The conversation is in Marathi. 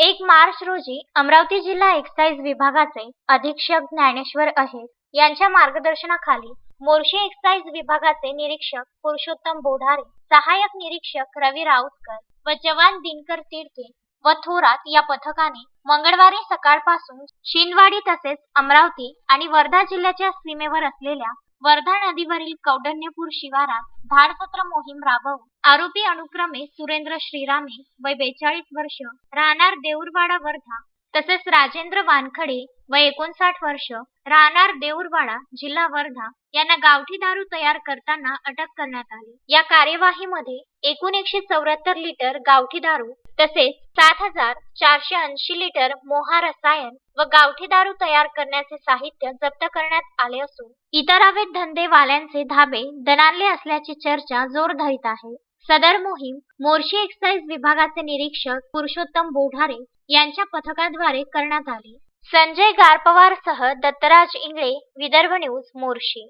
एक मार्च रोजी अमरावती जिल्हा एक्साईज विभागाचे अधीक्षक ज्ञानेश्वर अहिर यांच्या मार्गदर्शनाखाली मोर्शी एक्साईज विभागाचे निरीक्षक पुरुषोत्तम बोढारे सहाय्यक निरीक्षक रवी राऊतकर व जवान दिनकर तिडके व थोरात या पथकाने मंगळवारी सकाळपासून शिंदवाडी तसेच अमरावती आणि वर्धा जिल्ह्याच्या सीमेवर असलेल्या वर्धा नदीवरील कौडण्यपूर शिवारात धाडपत्र मोहीम राबवून आरोपी अनुक्रमे सुरेंद्र श्रीरामे वय बेचाळीस वर्ष राहणार देऊरवाडा वर्धा तसेच राजेंद्र वानखडे वय एकोणसाठ वर्ष राहणार देऊरवाडा जिल्हा वर्धा यांना गावठी दारू तयार करताना अटक करण्यात आली. या कार्यवाहीमध्ये एकूण एकशे चौऱ्याहत्तर लिटर गावठी दारू तसेच सात हजार चारशे ऐंशी लिटर मोहा रसायन व गावठी दारू तयार करण्याचे साहित्य जप्त करण्यात आले असून इतर अवैध धंदेवाल्यांचे धाबे दणाणले असल्याची चर्चा जोर धरीत आहे. सदर मोहीम मोर्शी एक्साईज विभागाचे निरीक्षक पुरुषोत्तम बोढारे यांच्या पथकाद्वारे करण्यात आली. संजय गारपवार सह दत्तराज इंगळे विदर्भ न्यूज मोर्शी.